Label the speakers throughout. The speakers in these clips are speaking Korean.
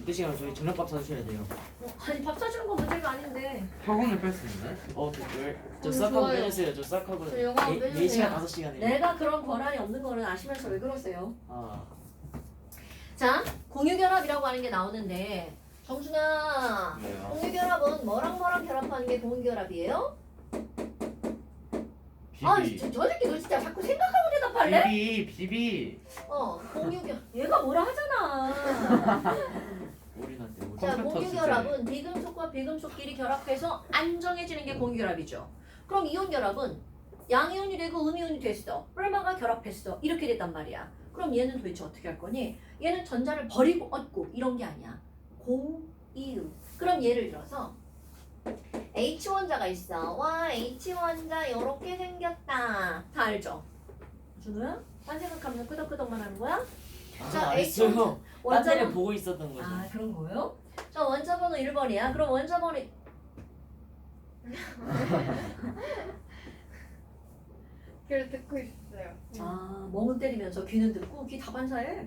Speaker 1: 12시간 저희 저녁밥 사주셔야 돼요.
Speaker 2: 어, 아니 밥 사주는 건 문제가 아닌데
Speaker 3: 학원을 뺄수 있네.
Speaker 1: 어, 저, 왜? 저
Speaker 2: 음,
Speaker 1: 싹하고
Speaker 2: 좋아요.
Speaker 1: 빼주세요. 저 싹하고
Speaker 2: 저 영화 한번 빼주세요.
Speaker 1: 4시간 5시간이에요.
Speaker 2: 내가 그런 권한이 없는 거는 아시면서 왜 그러세요?
Speaker 1: 아,
Speaker 2: 자 공유결합이라고 하는 게 나오는데 정순아
Speaker 3: 왜요?
Speaker 2: 공유결합은 뭐랑 뭐랑 결합하는 게 공유결합이에요?
Speaker 3: 비비.
Speaker 2: 아 저, 저 새끼 너 진짜 자꾸 생각하고 대답할래?
Speaker 3: 비비 비비.
Speaker 2: 어 공유결 얘가 뭐라 하잖아. 자 공유결합은 비금속과 비금속끼리 결합해서 안정해지는 게 공유결합이죠 그럼 이온결합은 양이온이 되고 음이온이 됐어 뿔마가 결합했어 이렇게 됐단 말이야 그럼 얘는 도대체 어떻게 할 거니? 얘는 전자를 버리고 얻고 이런 게 아니야 공이음 그럼 예를 들어서 H 원자가 있어 와 H 원자 요렇게 생겼다 다 알죠? 준우야? 딴 생각하면 끄덕끄덕만 하는 거야? 자,
Speaker 1: 아,
Speaker 2: H
Speaker 1: 알았어요.
Speaker 2: 원자
Speaker 1: 딴 데를
Speaker 2: 번-
Speaker 1: 보고 있었던 거죠.
Speaker 2: 아 그런 거예요? 자 원자 번호 1번이야. 그럼 원자 번호
Speaker 4: 그걸 듣고 있어요.
Speaker 2: 아 멍은 때리면서 귀는 듣고 귀 다 반사해.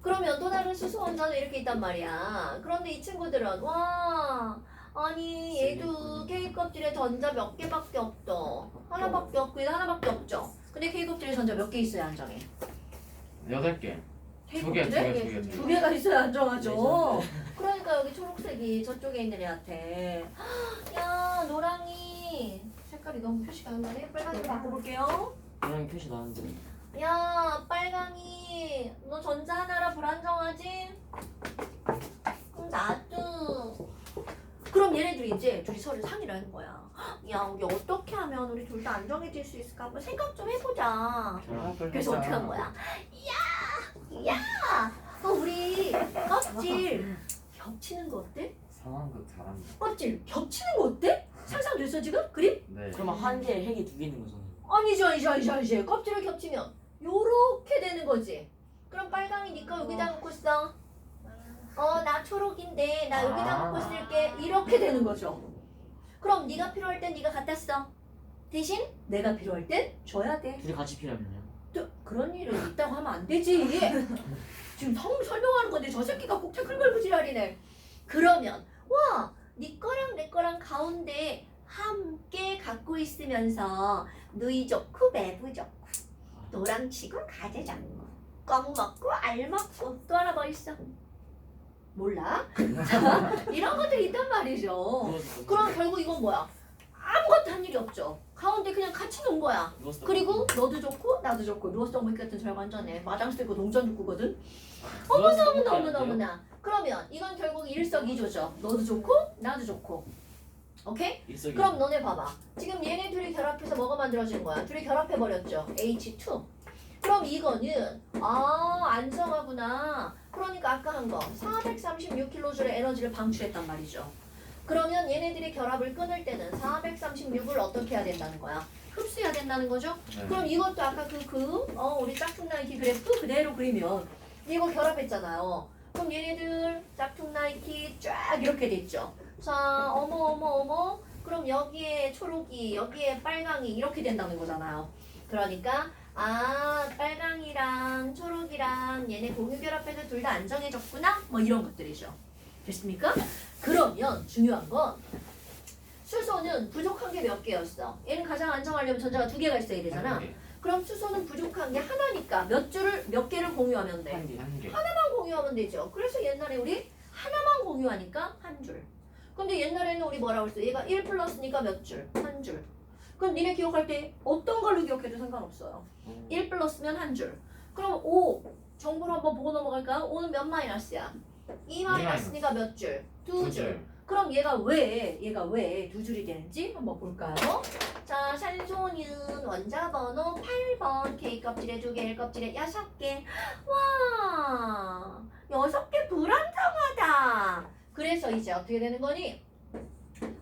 Speaker 2: 그러면 또 다른 수소 원자도 이렇게 있단 말이야. 그런데 이 친구들은 와 아니 얘도 K 껍질에 전자 몇 개밖에 없어. 하나밖에 없고 얘도 하나밖에 없죠. 근데 K 껍질에 전자 몇 개 있어야 안정해
Speaker 3: 여덟 개. 두 개, 두 개, 두 개, 두 개.
Speaker 2: 개가 있어야 안정하죠.
Speaker 1: 네,
Speaker 2: 그러니까 여기 초록색이 저쪽에 있는 애한테. 야 노랑이. 색깔이 너무 표시가 안 나네. 빨간색 바꿔볼게요.
Speaker 1: 그냥 표시 나는데.
Speaker 2: 야 빨강이. 너 전자 하나라 불안정하지? 그럼 나도 그럼 얘네들이 이제 둘이 서로 상의를 하는 거야 야 우리 어떻게 하면 우리 둘 다 안정해질 수 있을까 한번 생각 좀 해보자 그래서. 어떻게 한 거야? 야! 야! 어, 우리 껍질 겹치는 거 어때?
Speaker 3: 상황극 잘한다.
Speaker 2: 껍질 겹치는 거 어때? 상상됐어 지금? 그림?
Speaker 3: 네.
Speaker 1: 그러면 한 개에 핵이 두 개 있는 거잖아요.
Speaker 2: 아니죠 아니죠 아니죠 아니죠 껍질을 겹치면 요렇게 되는 거지 그럼 빨강이 니꺼 여기다 놓고 있어 어나 초록인데 나 여기다
Speaker 3: 아.
Speaker 2: 놓고 쓸게 이렇게 되는 거죠 그럼 네가 필요할 땐 네가 갖다 써 대신 내가 필요할 땐 줘야 돼.
Speaker 1: 둘이 같이 필요하면요.
Speaker 2: 또 그런 일은 있다고 하면 안 되지. 지금 성 설명하는 건데 저 새끼가 꼭 태클 걸고 지랄이네. 그러면 와 네 거랑 내 거랑 가운데 함께 갖고 있으면서 누이 좋고 매부 좋고 노랑 치고 가재 잡고 껌 먹고 알 먹고 또 하나 뭐 있어 몰라? 자, 이런 것들이 있단 말이죠. 그럼 결국 이건 뭐야? 아무것도 한 일이 없죠. 가운데 그냥 같이 논 거야. 그리고 너도 좋고 나도 좋고 누워서 떡볶이 같은 절 완전해 마장 쓰고 동전 죽고거든.
Speaker 1: 어머나
Speaker 2: 너무나 너무나 너무나 그러면 이건 결국 일석이조죠. 너도 좋고 나도 좋고. 오케이? 그럼 너네 봐봐. 지금 얘네 둘이 결합해서 뭐가 만들어진 거야? 둘이 결합해 버렸죠. H2 그럼 이거는 아 안정하구나 그러니까 아까 한 거 436kJ의 에너지를 방출했단 말이죠 그러면 얘네들이 결합을 끊을 때는 436을 어떻게 해야 된다는 거야 흡수해야 된다는 거죠
Speaker 3: 네.
Speaker 2: 그럼 이것도 아까 그, 그, 어, 우리 짝퉁 나이키 그래프 그대로 그리면 이거 결합했잖아요. 그럼 얘네들 짝퉁 나이키 쫙 이렇게 됐죠. 자, 어머, 어머, 어머. 그럼 여기에 초록이, 여기에 빨강이 이렇게 된다는 거잖아요. 그러니까, 아, 빨강이랑 초록이랑 얘네 공유 결합해서 둘 다 안정해졌구나? 뭐 이런 것들이죠. 됐습니까? 그러면 중요한 건 수소는 부족한 게 몇 개였어? 얘는 가장 안정하려면 전자가 두 개가 있어야 되잖아. 그럼 수소는 부족한 게 하나니까 몇 줄을 몇 개를 공유하면 돼?
Speaker 1: 한 개.
Speaker 3: 한 개.
Speaker 2: 하나만 공유하면 되죠. 그래서 옛날에 우리 하나만 공유하니까 한 줄. 근데 옛날에는 우리 뭐라고 했어? 얘가 1 플러스니까 몇 줄? 한 줄. 그럼 니네 기억할 때 어떤 걸로 기억해도 상관없어요.
Speaker 1: 음.
Speaker 2: 1 플러스면 한 줄. 그럼 5 정보를 한번 보고 넘어갈까요? 5는 몇 마이너스야? 2 마이너스니까 몇 줄? 두. 줄. 그럼 얘가 왜 얘가 왜 두 줄이 되는지 한번 볼까요? 자, 산소는 원자 번호 8번 K 껍질에 두 개, L 껍질에 여섯 개. 와, 여섯 개 불안정하다. 그래서 이제 어떻게 되는 거니?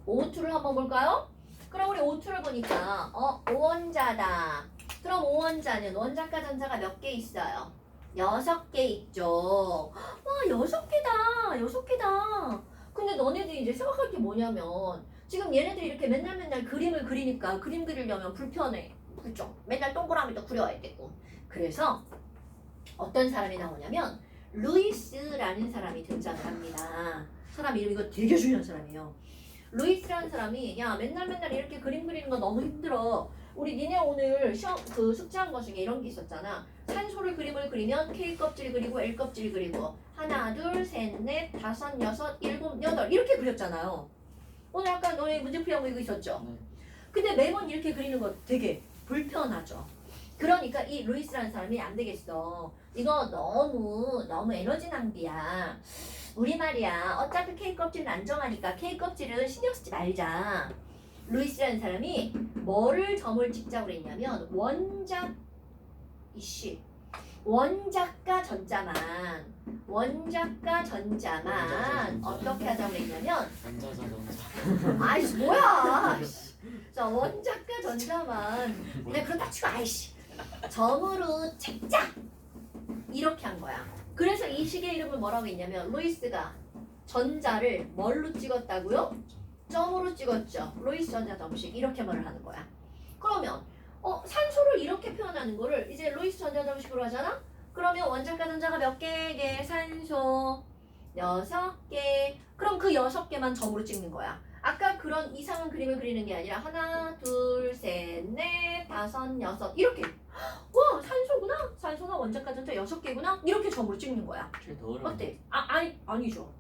Speaker 2: O2를 한번 볼까요? 그럼 우리 O2를 보니까 어, 오원자다. 그럼 오원자는 원자과 전자가 몇 개 있어요? 여섯 개 있죠. 와, 여섯 개다. 여섯 개다. 근데 너네들이 이제 생각할 게 뭐냐면 지금 얘네들이 이렇게 맨날 맨날 그림을 그리니까 그림 그리려면 불편해. 그죠? 맨날 동그라미도 그려야 되고. 그래서 어떤 사람이 나오냐면 루이스라는 사람이 등장을 합니다. 사람 이름 이거 되게 중요한 사람이에요. 루이스라는 사람이 야 맨날 맨날 이렇게 그림 그리는 거 너무 힘들어. 우리 니네 오늘 시험 그 숙제한 거 중에 이런 게 있었잖아. 산소를 그림을 그리면 K 껍질 그리고 L 껍질 그리고 하나 둘 셋 넷 다섯 여섯 일곱 여덟 이렇게 그렸잖아요. 오늘 아까 너네 문제풀이하고 이거 있었죠.
Speaker 1: 네.
Speaker 2: 근데 매번 이렇게 그리는 거 되게 불편하죠. 그러니까 이 루이스라는 사람이 안 되겠어. 이거 너무 너무 에너지 낭비야. 우리 말이야. 어차피 K 껍질은 안 정하니까 K 껍질은 신경 쓰지 말자. 루이스라는 사람이 뭐를 점을 찍자고 그랬냐면 원작 이씨 원작과 전자만 원작과 전자만 어떻게 하자고 그랬냐면
Speaker 1: 전자 자동차.
Speaker 2: 아이씨 뭐야 아이씨. 자 원작과 전자만 그냥 그렇다 치고 아이씨 점으로 찍자 이렇게 한 거야. 그래서 이 식의 이름을 뭐라고 했냐면 루이스가 전자를 뭘로 찍었다고요? 점으로 찍었죠. 루이스 전자 점식 이렇게 말을 하는 거야. 그러면 어 산소를 이렇게 표현하는 거를 이제 루이스 전자 점식으로 하잖아? 그러면 원작과 전자가 몇 개게 산소 여섯 개. 그럼 그 여섯 개만 점으로 찍는 거야. 아까 그런 이상한 그림을 그리는 게 아니라 하나, 둘, 셋, 넷, 다섯, 여섯. 이렇게 와 산소구나 산소가 전자 여섯 개구나 이렇게 점으로 찍는 거야
Speaker 1: 더 어려워.
Speaker 2: 어때? 아 아니 아니죠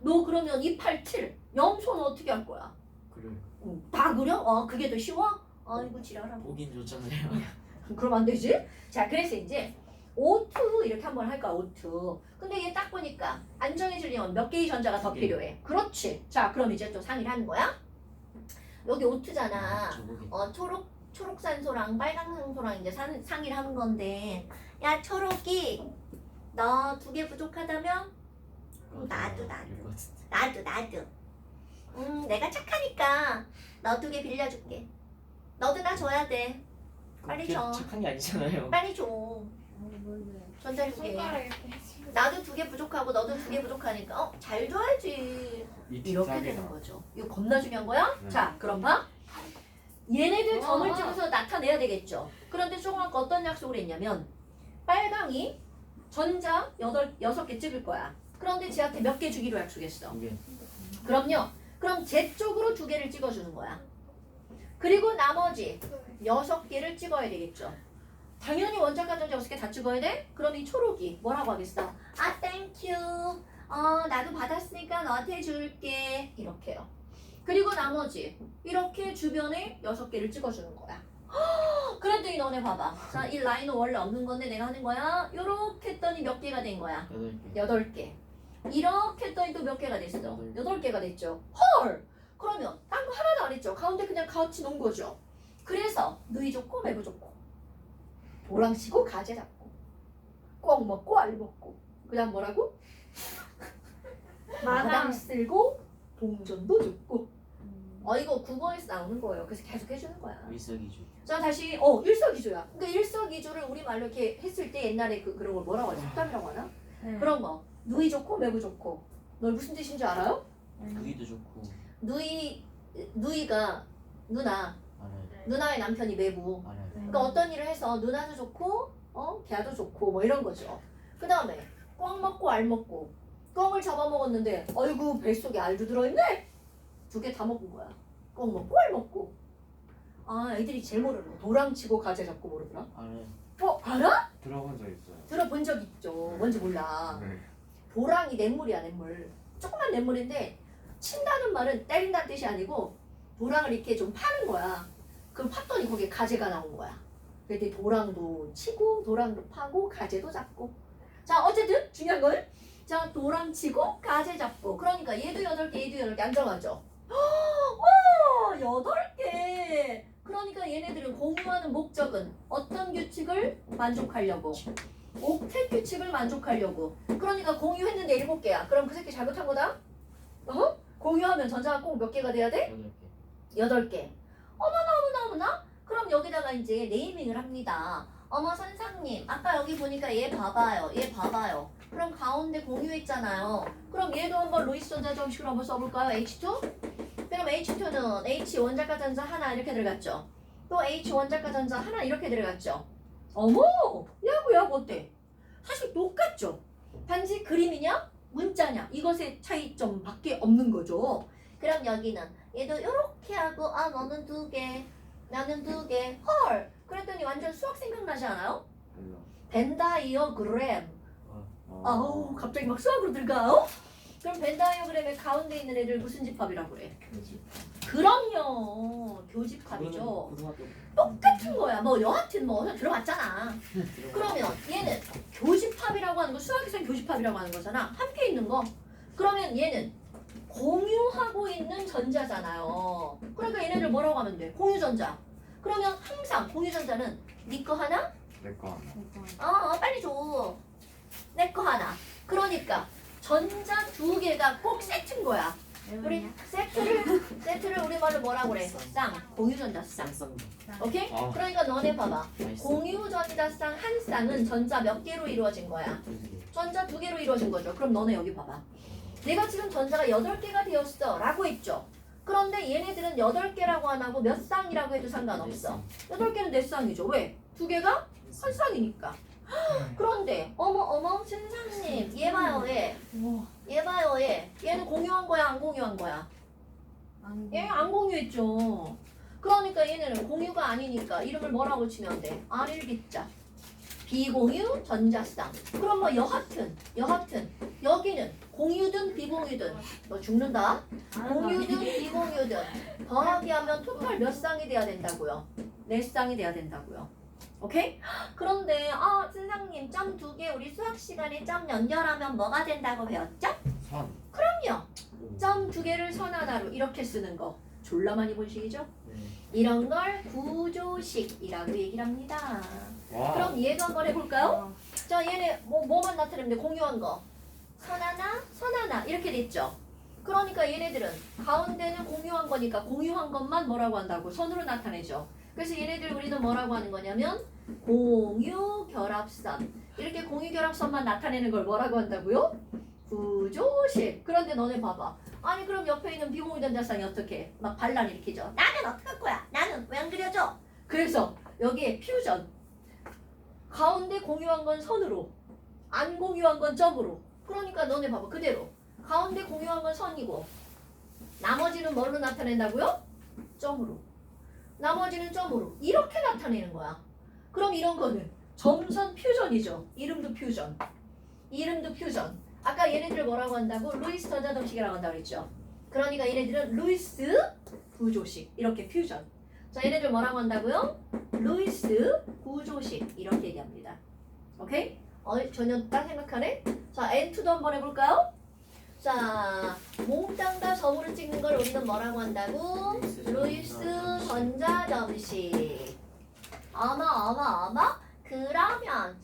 Speaker 2: 너 그러면 287 염소는 어떻게 할 거야?
Speaker 1: 그래.
Speaker 2: 응, 다 그려? 어 그게 더 쉬워? 아이고 지랄하고
Speaker 1: 보긴 좋잖아요.
Speaker 2: 그럼 안 되지? 자 그래서 이제 O2 이렇게 한번 할까 O2 근데 얘 딱 보니까 안 정해지려면 몇 개의 전자가 더
Speaker 3: 개.
Speaker 2: 필요해 그렇지 자 그럼 이제 또 상의를 하는 거야 여기 O2잖아
Speaker 1: 저보기.
Speaker 2: 어 초록 초록 산소랑 빨강 산소랑 이제 상, 상의를 하는 건데 야 초록이 너 두 개 부족하다면 나도, 나도.
Speaker 1: 이거.
Speaker 2: 나도 나도 음 내가 착하니까 너 두 개 빌려줄게 너도 나 줘야 돼 빨리
Speaker 1: 그게
Speaker 2: 줘.
Speaker 1: 착한 게 아니잖아요.
Speaker 2: 빨리 줘
Speaker 4: 뭔데?
Speaker 2: 전자 두개
Speaker 4: 손가락 이렇게 해주면
Speaker 2: 나도 두 개 부족하고 너도 두 개 부족하니까 어 잘 줘야지
Speaker 3: 이
Speaker 2: 이렇게 되는 거죠 이거 겁나 중요한 거야
Speaker 3: 네.
Speaker 2: 자 그럼 봐 얘네들 점을
Speaker 4: 와.
Speaker 2: 찍어서 나타내야 되겠죠 그런데 조금 아까 어떤 약속을 했냐면 빨강이 전자 여덟 여섯 개 찍을 거야 그런데 쟤한테 몇 개 주기로 약속했어
Speaker 1: 두 개.
Speaker 2: 그럼요. 그럼 제 쪽으로 두 개를 찍어주는 거야. 그리고 나머지 여섯 개를 찍어야 되겠죠. 당연히 원자과 전자 여섯 개 다 찍어야 돼? 그럼 이 초록이 뭐라고 하겠어? 아, 땡큐. 어, 나도 받았으니까 너한테 줄게. 이렇게요. 그리고 나머지 이렇게 주변에 여섯 개를 찍어주는 거야. 그랬더니 너네 봐봐. 자, 이 라인은 원래 없는 건데 내가 하는 거야. 요렇게 했더니 몇 개가 된 거야?
Speaker 1: 여덟 개.
Speaker 2: 여덟 개. 이렇게 했더니 또 몇 개가 됐어?
Speaker 1: 여덟 개.
Speaker 2: 개가 됐죠. 헐! 그러면 딴 거 하나도 안 했죠. 가운데 그냥 같이 놓은 거죠. 그래서 누이 좋고 매부 좋고 도랑 치고 가재 잡고 꼭 먹고 알 먹고 그다음 뭐라고? 마당 쓸고 동전도 줬고 어 이거 국어에서 나오는 거예요. 그래서 계속 해주는 거야.
Speaker 1: 일석이조.
Speaker 2: 자 다시 어 일석이조야. 그러니까 일석이조를 우리 말로 이렇게 했을 때 옛날에 그 그런 걸 뭐라고 하지? 속담이라고 하나?
Speaker 4: 네.
Speaker 2: 그런 거 누이 좋고 매부 좋고 널 무슨 뜻인 줄 알아요?
Speaker 1: 누이도 좋고
Speaker 2: 누이 누이가 누나
Speaker 1: 알아요.
Speaker 2: 누나의 남편이 매부
Speaker 1: 알아요.
Speaker 2: 그러니까 어떤 일을 해서 누나도 좋고 어 걔도 좋고 뭐 이런 거죠 그 다음에 꽝 먹고 알 먹고 꽝을 잡아먹었는데 어이구 뱃속에 알도 들어있네 두 개 다 먹은 거야. 꽝 먹고 알 먹고. 아 애들이 제일 모르는 거. 도랑치고 가재 잡고 모르더라
Speaker 1: 알아요.
Speaker 2: 어 알아?
Speaker 3: 들어본 적 있어요.
Speaker 2: 들어본 적 있죠. 뭔지 몰라.
Speaker 3: 네.
Speaker 2: 도랑이 냇물이야 냇물. 조그만 냇물인데 친다는 말은 때린다는 뜻이 아니고 도랑을 이렇게 좀 파는 거야. 그럼 팠더니 거기에 가재가 나온 거야. 그랬더니 도랑도 치고 도랑도 파고 가재도 잡고. 자 어쨌든 중요한 건 자 도랑 치고 가재 잡고. 그러니까 얘도 여덟 개 얘도 여덟 개 안정하죠 와 여덟 개 그러니까 얘네들은 공유하는 목적은 어떤 규칙을 만족하려고 옥텟 규칙을 만족하려고 그러니까 공유했는데 일곱 개야. 그럼 그 새끼 잘못한 거다? 어? 공유하면 전자가 꼭 몇 개가 돼야 돼?
Speaker 1: 여덟 개.
Speaker 2: 어머나 어머나 어머나? 그럼 여기다가 이제 네이밍을 합니다. 어머 선상님, 아까 여기 보니까 얘 봐봐요. 얘 봐봐요. 그럼 가운데 공유했잖아요. 그럼 얘도 한번 루이스 전자 정식으로 한번 써볼까요? H2? 그럼 H2는 H 원자과 전자 하나 이렇게 들어갔죠. 또 H 원자과 전자 하나 이렇게 들어갔죠. 어머! 야구 야구 어때? 사실 똑같죠? 단지 그림이냐 문자냐 이것의 차이점밖에 없는 거죠. 그럼 여기는 얘도 이렇게 하고 아 너는 두 개, 나는 두 개. 헐. 그랬더니 완전 수학 생각나지 않아요? 벤다이어그램.
Speaker 3: 어.
Speaker 2: 아우 갑자기 막 수학으로 들어가요? 그럼 벤 다이어그램의 가운데 있는 애들 무슨 집합이라고 그래? 그럼요. 교집합이죠. 똑같은 거야. 뭐 여하튼 뭐 들어봤잖아. 그러면 얘는 교집합이라고 하는 거 수학에서는 교집합이라고 하는 거잖아. 함께 있는 거. 그러면 얘는 공유하고 있는 전자잖아요. 그러니까 얘네들 뭐라고 하면 돼? 공유전자. 그러면 항상 공유전자는 네 거 하나?
Speaker 3: 내거 하나.
Speaker 2: 어, 빨리 줘. 내 거 하나. 그러니까 전자 두 개가 꼭 세트인 거야. 우리 세트를 세트를 우리 말로 뭐라고 그래? 쌍. 공유전자 쌍. 오케이?
Speaker 3: 어.
Speaker 2: 그러니까 너네 봐봐.
Speaker 1: 맛있어
Speaker 2: 공유전자 쌍 한 쌍은 전자 몇 개로 이루어진 거야? 전자 두 개로 이루어진 거죠. 그럼 너네 여기 봐봐. 내가 지금 전자가 여덟 개가 되었어 라고 했죠. 그런데 얘네들은 여덟 개라고 안 하고 몇 쌍이라고 해도 상관없어. 여덟 개는 네 쌍이죠. 왜? 두 개가 한 쌍이니까. 그런데 어머 어머 신상님 얘 봐요 얘. 얘 봐요 얘. 얘는 공유한 거야 안 공유한 거야? 얘 안 공유했죠. 그러니까 얘네는 공유가 아니니까 이름을 뭐라고 치면 돼? R일기자. 비공유 전자쌍. 그럼 뭐 여하튼 여하튼 여기는 공유든 비공유든 너 죽는다. 공유든 비공유든 더하기 하면 토탈 몇 쌍이 돼야 된다고요? 네 쌍이 돼야 된다고요. 오케이? 그런데 아 선생님 점 두 개 우리 수학 시간에 점 연결하면 뭐가 된다고 배웠죠?
Speaker 3: 선.
Speaker 2: 그럼요. 점 두 개를 선 하나로 이렇게 쓰는 거 졸라 많이 본 식이죠?
Speaker 1: 네.
Speaker 2: 이런 걸 구조식이라고 얘기를 합니다.
Speaker 3: 와.
Speaker 2: 그럼 얘도 한번 해볼까요? 자 얘네 뭐 뭐만 나타내면 돼? 공유한 거. 선 하나, 선 하나 이렇게 됐죠. 그러니까 얘네들은 가운데는 공유한 거니까 공유한 것만 뭐라고 한다고 선으로 나타내죠. 그래서 얘네들 우리는 뭐라고 하는 거냐면 공유 결합선 이렇게 공유 결합선만 나타내는 걸 뭐라고 한다고요? 구조식. 그런데 너네 봐봐. 아니 그럼 옆에 있는 비공유 전자쌍이 어떻게 막 반란 일으키죠? 나는 어떡할 거야? 나는 왜 안 그려져? 그래서 여기에 퓨전 가운데 공유한 건 선으로 안 공유한 건 점으로 그러니까 너네 봐봐 그대로 가운데 공유한 건 선이고 나머지는 뭘로 나타낸다고요? 점으로 나머지는 점으로 이렇게 나타내는 거야 그럼 이런 거는 점선 퓨전이죠 이름도 퓨전 이름도 퓨전 아까 얘네들 뭐라고 한다고 루이스 전자점식이라고 한다고 그랬죠 그러니까 얘네들은 루이스 구조식 이렇게 퓨전 자 얘네들 뭐라고 한다고요? 루이스 구조식 이렇게 얘기합니다. 오케이? 어, 전혀 딴 생각하네? 자, N2도 한번 해볼까요? 자, 몽땅 다 점으로 찍는 걸 우리는 뭐라고 한다고? 루이스 전자 점식. 아마, 아마, 아마? 그러면,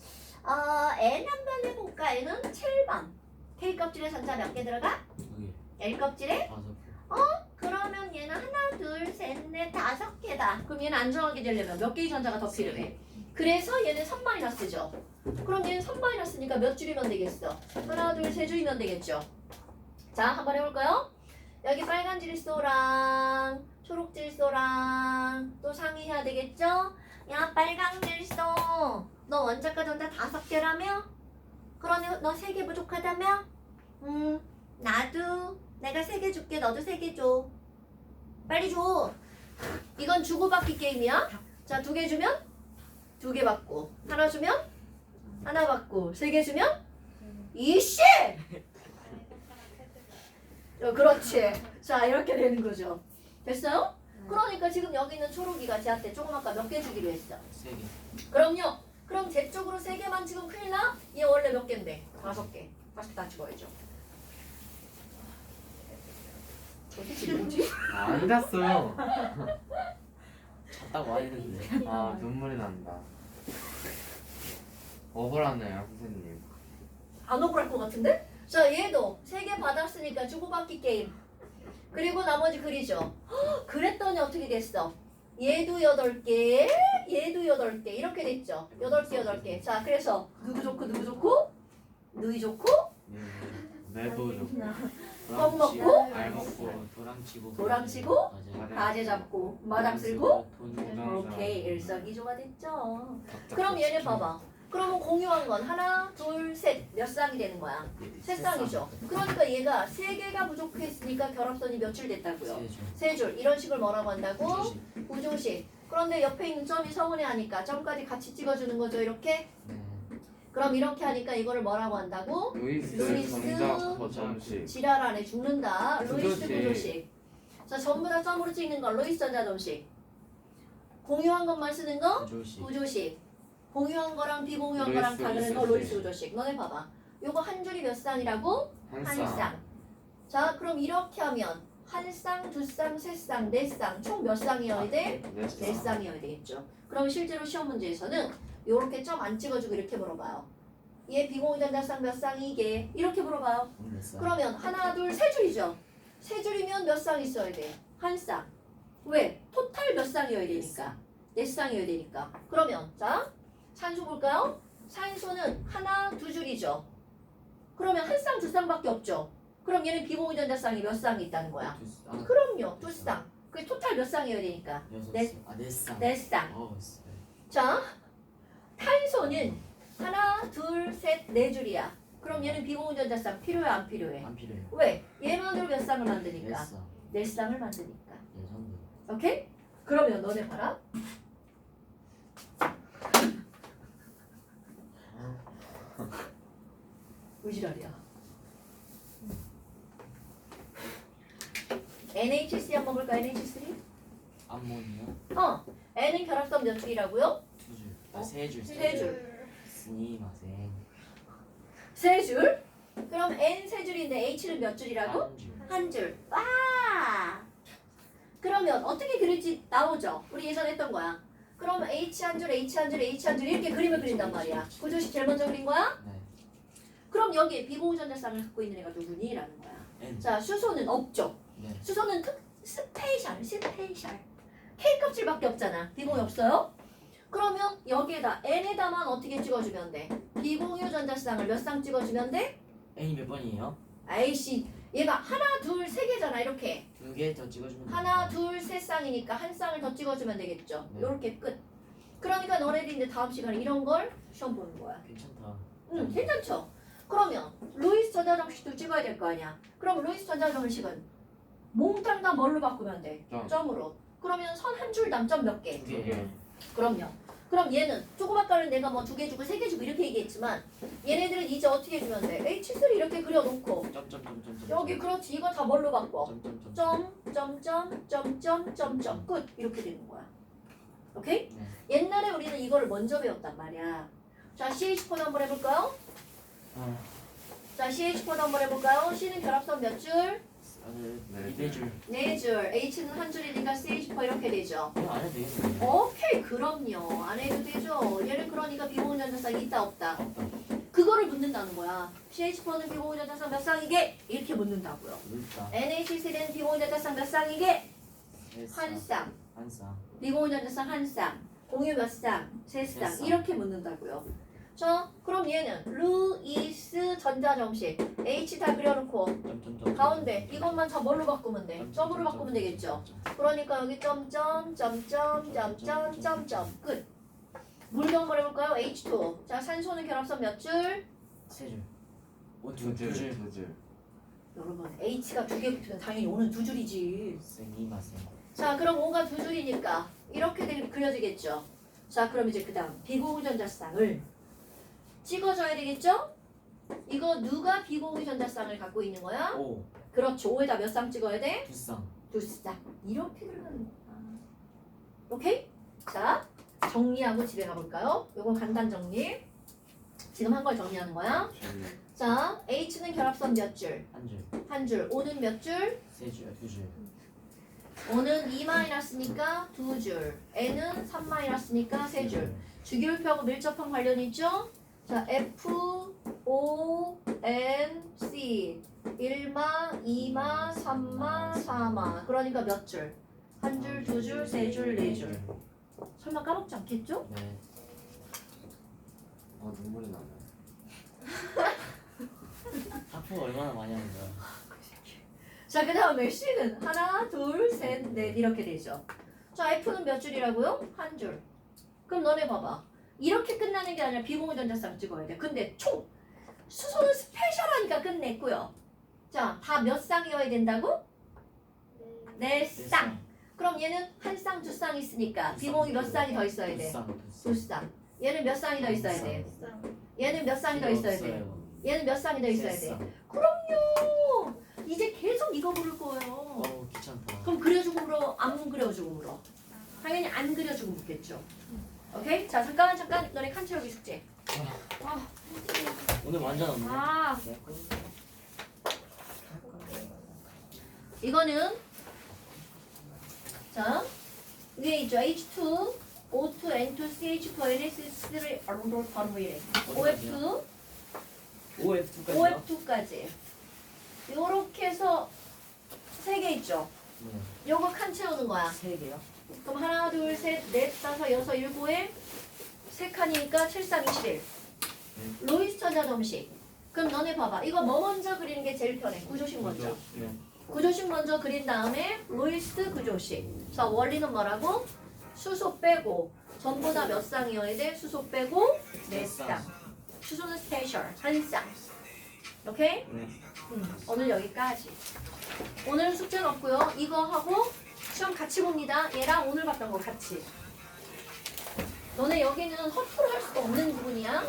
Speaker 2: 어, N 한 번 해볼까? N은 7번. K 껍질에 전자 몇 개 들어가?
Speaker 1: 여기
Speaker 2: L 껍질에?
Speaker 1: 다섯
Speaker 2: 그러면 얘는 하나, 둘, 셋, 넷, 다섯 개다. 그럼 얘는 안정하게 되려면 몇 개의 전자가 더 필요해? 그래서 얘는 3 마이너스죠. 그럼 얘는 3 마이너스니까 몇 줄이면 되겠어? 하나, 둘, 세 줄이면 되겠죠. 자, 한번 해볼까요? 여기 빨간 질소랑 초록 질소랑 또 상의해야 되겠죠? 야, 빨강 질소. 너 원자과 전자 다섯 개라며? 그러니 너 세 개 부족하다며? 음, 나도 내가 세 개 줄게. 너도 세 개 줘. 빨리 줘. 이건 주고받기 게임이야. 자, 두 개 주면 두 개 받고, 하나 주면 하나 받고, 세 개 주면 이씨. 어, 그렇지. 자, 이렇게 되는 거죠. 됐어요? 그러니까 지금 여기 있는 초록이가 쟤한테 조금 아까 몇 개 주기로 했어.
Speaker 1: 세 개
Speaker 2: 그럼요. 그럼 제 쪽으로 세 개만 지금 큰일 나? 얘 원래 몇 개인데? 다섯 개. 다섯 다 죽어야죠. 도대체 뭐지?
Speaker 3: 아, 안 갔어요.
Speaker 1: 잤다고 와 있는데
Speaker 3: 아 눈물이 난다. 억울하네요 선생님.
Speaker 2: 안 억울할 것 같은데? 자, 얘도 세 개 받았으니까 주고받기 게임. 그리고 나머지 그리죠. 헉, 그랬더니 어떻게 됐어? 얘도 여덟 개, 얘도 여덟 개 이렇게 됐죠. 여덟 개, 여덟 개. 자, 그래서 누구 좋고 누구 좋고 누이 좋고
Speaker 3: 네. 내도 좋고
Speaker 2: 껌 먹고
Speaker 3: 알 먹고
Speaker 1: 도랑치고
Speaker 2: 도랑치고. 가재 잡고 마당 쓸고
Speaker 1: 돈
Speaker 2: 오케이 일석이조가 됐죠. 그럼 얘네. 봐봐. 그러면 공유한 건 하나, 둘, 셋. 몇 쌍이 되는 거야? 세 쌍이죠. 그러니까 얘가 세 개가 부족했으니까 결합선이 며칠 됐다고요?
Speaker 1: 세줄
Speaker 2: 세 줄. 이런 식을 뭐라고 한다고?
Speaker 1: 구조식
Speaker 2: 구조식. 그런데 옆에 있는 점이 서운해하니까 점까지 같이 찍어주는 거죠. 이렇게.
Speaker 1: 네
Speaker 2: 그럼 이렇게 하니까 이거를 뭐라고 한다고?
Speaker 3: 루이스
Speaker 2: 루이스
Speaker 3: 정작 거점식
Speaker 2: 지랄 안에 죽는다. 루이스
Speaker 3: 구조식.
Speaker 2: 구조식. 자, 전부 다 점으로 찍는 거 루이스 전자점식. 공유한 것만 쓰는 거
Speaker 1: 구조식
Speaker 2: 구조식. 공유한 거랑 비공유한 거랑 다르는 거
Speaker 3: 구조식.
Speaker 2: 루이스 구조식. 너네 봐봐. 요거 한 줄이 몇 쌍이라고? 한
Speaker 3: 쌍.
Speaker 2: 자, 그럼 이렇게 하면 한 쌍, 두 쌍, 세 쌍, 네 쌍. 총 몇 쌍이어야 돼?
Speaker 3: 네네
Speaker 2: 쌍이어야 되겠죠. 그럼 실제로 시험 문제에서는 요렇게 점 안 찍어주고 이렇게 물어봐요. 얘 비공유 전자쌍 몇 쌍이 이게? 이렇게 물어봐요. 그러면 하나, 둘, 세 줄이죠. 세 줄이면 몇 쌍 있어야 돼? 한 쌍. 왜? 토탈 몇 쌍이어야 되니까. 네 쌍이어야 되니까. 그러면 자 산소 볼까요? 산소는 하나, 두 줄이죠. 그러면 한 쌍, 두 쌍밖에 없죠. 그럼 얘는 비공유 전자 쌍이 몇 쌍이 있다는 거야?
Speaker 1: 아,
Speaker 2: 그럼요, 두 쌍. 그 토탈 몇 쌍이어야 되니까.
Speaker 1: 여섯
Speaker 2: 네.
Speaker 1: 쌍. 아, 네 쌍.
Speaker 2: 네 쌍.
Speaker 1: 어, 네.
Speaker 2: 자, 탄소는 하나, 둘, 셋, 네 줄이야. 그럼 얘는 비공유 전자 쌍 필요해 안 필요해?
Speaker 1: 안 필요해요.
Speaker 2: 왜? 얘만으로 몇 쌍을
Speaker 1: 네
Speaker 2: 만드니까?
Speaker 1: 쌍.
Speaker 2: 네 쌍을 만드니까.
Speaker 1: 예전도.
Speaker 2: 오케이? 그러면 너네 봐라. 의지랄이야. NH3 한번 볼까? NH3?
Speaker 1: 암모니아
Speaker 2: 어. N은 결합선 몇 줄이라고요?
Speaker 1: 두 줄.
Speaker 2: 어?
Speaker 1: 아, 세 줄.
Speaker 2: 세 줄.
Speaker 1: 스니마생.
Speaker 2: 세 줄. 그럼 N 세 줄인데 H는 몇 줄이라고?
Speaker 1: 한 줄.
Speaker 2: 한 줄. 와! 그러면 어떻게 그릴지 나오죠? 우리 예전에 했던 거야. 그럼 H 한 줄, H 한 줄, H 한 줄 이렇게 그림을 그린단 말이야. 구조식 제일 먼저 그린 거야?
Speaker 1: 네.
Speaker 2: 그럼 여기 비공유전자쌍을 갖고 있는 애가 누구니? 라는 거야.
Speaker 1: N.
Speaker 2: 자, 수소는 없죠.
Speaker 1: 네.
Speaker 2: 수소는 특, 스페셜, 스페셜. K 껍질밖에 없잖아. 비공유 없어요? 그러면 여기에다 N에다만 어떻게 찍어주면 돼? 비공유 전자쌍을 몇 쌍 찍어주면 돼?
Speaker 1: N이 몇 번이에요?
Speaker 2: 아이씨, 얘가 하나, 둘, 세 개잖아. 이렇게.
Speaker 1: 두 개 더 찍어주면
Speaker 2: 하나,
Speaker 1: 됩니다.
Speaker 2: 둘, 세 쌍이니까 한 쌍을 더 찍어주면 되겠죠.
Speaker 1: 네.
Speaker 2: 요렇게 끝. 그러니까 너네들이 이제 다음 시간에 이런 걸 시험 보는 거야.
Speaker 1: 괜찮다.
Speaker 2: 응, 괜찮죠? 그러면 루이스 전자정식도 찍어야 될 거 아니야. 그럼 루이스 전자정식은 몽땅 다 뭘로 바꾸면 돼?
Speaker 3: 점.
Speaker 2: 점으로. 그러면 선 한 줄 남점 몇 개?
Speaker 1: 두. 개.
Speaker 2: 그럼요. 그럼 얘는 조금 아까는 내가 뭐 두 개 주고 세 개 주고 이렇게 얘기했지만 얘네들은 이제 어떻게 해주면 돼? H3 이렇게 그려놓고
Speaker 1: 점점점점.
Speaker 2: 여기 그렇지 이거 다 뭘로 바꿔?
Speaker 1: 점점점.
Speaker 2: 점, 점, 점, 점, 점, 점, 점, 끝 이렇게 되는 거야. 오케이?
Speaker 1: 네.
Speaker 2: 옛날에 우리는 이거를 먼저 배웠단 말이야. 자, CH 코드 한번 해볼까요?
Speaker 1: 아,
Speaker 2: 자, CH 코드 한번 해볼까요? C는 결합선 몇 줄?
Speaker 1: 아들
Speaker 3: 네
Speaker 1: 이네 줄.
Speaker 2: 네 줄. H는 한 줄이니까 CH 코드 이렇게 되죠.
Speaker 1: 이거 안 해도 되겠네.
Speaker 2: 오케이, 그럼요. 안 해도 되죠. 얘는 그러니까 비공유 전자쌍 있다 없다. 그거를 묻는다는 거야. CH 코드는 비공유 전자쌍 몇 쌍이게? 이렇게 묻는다고요.
Speaker 1: 물다.
Speaker 2: NaCC는 비공유 전자쌍 몇 쌍이게? 세한 쌍.
Speaker 1: 한 쌍.
Speaker 2: 미공유 전자쌍 한 쌍, 공유 몇 쌍, 세세쌍
Speaker 1: 쌍.
Speaker 2: 이렇게 묻는다고요. 자, 그럼 얘는 루이스 전자정식 H 다 그려놓고
Speaker 1: 점점점.
Speaker 2: 가운데 이것만 다 뭘로 바꾸면 돼? 점으로 바꾸면 되겠죠. 그러니까 여기 점점 점점 점점 점점 끝. 물경걸 해볼까요? H2. 자, 산소는 결합선 몇 줄?
Speaker 1: 세 줄. 오,
Speaker 3: 두
Speaker 1: 두,
Speaker 3: 줄.
Speaker 1: 두 줄.
Speaker 3: 두 줄.
Speaker 2: 여러분 H가 두 개 붙으면 당연히 오는 두 줄이지. 자, 그럼 5가 두 줄이니까 이렇게 되- 그려지겠죠. 자, 그럼 이제 그 다음 비공유전자쌍을 찍어줘야 되겠죠? 이거 누가 비공유전자쌍을 갖고 있는 거야?
Speaker 1: 오,
Speaker 2: 그렇죠. 5에다 몇 쌍 찍어야 돼?
Speaker 1: 두 쌍.
Speaker 2: 두 쌍. 이렇게 그려가는 거야. 오케이? 자, 정리하고 집에 가볼까요? 요건 간단 정리. 지금 한 걸 정리하는 거야.
Speaker 3: 줄.
Speaker 2: 자, H는 결합선 몇 줄?
Speaker 1: 한 줄.
Speaker 2: 한 줄. O는 몇 줄?
Speaker 1: 세 줄. 두 줄.
Speaker 2: O는 2마이너스니까 두 줄. N은 3마이너스니까 세 줄. 주기율표하고 밀접한 관련이 있죠? 자, F, O, N, C. 1마, 2마, 3마, 4마. 그러니까 몇 줄? 한 줄, 두 줄, 세 줄, 네 줄. 설마 까먹지 않겠죠?
Speaker 1: 네.
Speaker 3: 아 눈물이 나네.
Speaker 1: 학부 얼마나 많이 하는 거야?
Speaker 2: 자, 그 다음에 C는 하나, 둘, 셋, 넷 이렇게 되죠. 자, F는 몇 줄이라고요? 한 줄. 그럼 너네 봐봐. 이렇게 끝나는 게 아니라 비공유 전자쌍 찍어야 돼. 근데 총 수소는 스페셜하니까 끝냈고요. 자, 다 몇 쌍이어야 된다고? 네 쌍. 그럼 얘는 한 쌍, 두 쌍 있으니까 비공유 몇 쌍이 더 있어야 돼?
Speaker 1: 두쌍
Speaker 2: 두 쌍. 얘는 몇 쌍이 더 있어야 돼?
Speaker 4: 쌍.
Speaker 2: 얘는 몇 쌍이 더 있어야 돼? 얘는 몇 쌍이 더 있어야 돼? 그럼요. 이제 계속 이거 부를 거예요.
Speaker 1: 어우 귀찮다
Speaker 2: 그럼 그려주고 물어? 안 그려주고 물어? 당연히 안 그려주고 묻겠죠. 오케이? 자 잠깐 잠깐 너네 칸 채우기 숙제.
Speaker 1: 오늘 완전 없네
Speaker 4: 아,
Speaker 1: 네, 꿀.
Speaker 2: 이거는 자 위에 있죠 H2, O2, N2, CH4, NS3 아르돌 바로 이래. OF2,
Speaker 1: OF2까지요?
Speaker 2: OF2까지. 요렇게 해서 세 개 있죠.
Speaker 1: 네.
Speaker 2: 요거 칸 채우는 거야.
Speaker 1: 세 개요?
Speaker 2: 그럼 하나, 둘, 셋, 넷, 다섯, 여섯, 일곱에 세 칸이니까 7, 3, 21. 로이스 천자 점식. 그럼 너네 봐봐. 이거 뭐 먼저 그리는 게 제일 편해? 구조식 먼저.
Speaker 1: 네.
Speaker 2: 구조식 먼저 그린 다음에 로이스 구조식. 그래서 원리는 뭐라고? 수소 빼고 전부 다 몇 쌍이어야 돼? 수소 빼고 네 쌍. 수소는 스페셜 한 쌍. 오케이?
Speaker 1: 네.
Speaker 2: 음, 오늘 여기까지. 오늘 숙제는 없고요. 이거 하고 시험 같이 봅니다. 얘랑 오늘 봤던 거 같이. 너네 여기는 허투루 할 수가 없는 부분이야.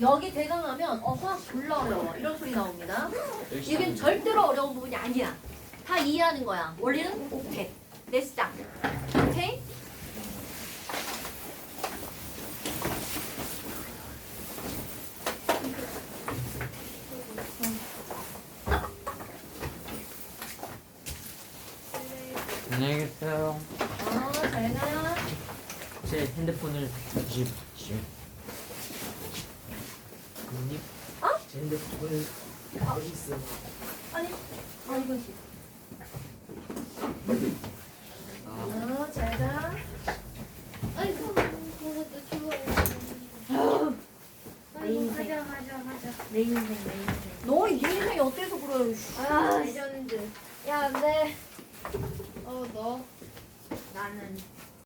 Speaker 2: 여기 대강하면 어 화학 졸라 어려워 이런 소리 나옵니다. 이건 절대로 어려운 부분이 아니야. 다 이해하는 거야. 원리는 오케이. 내 쌍. 오케이?
Speaker 3: 안녕히 계세요.
Speaker 2: 어, 잘 가.
Speaker 1: 제 핸드폰을 주십시오 언니?
Speaker 2: 어?
Speaker 1: 제 핸드폰을 어디 있어?
Speaker 2: 아니, 어, 이거지.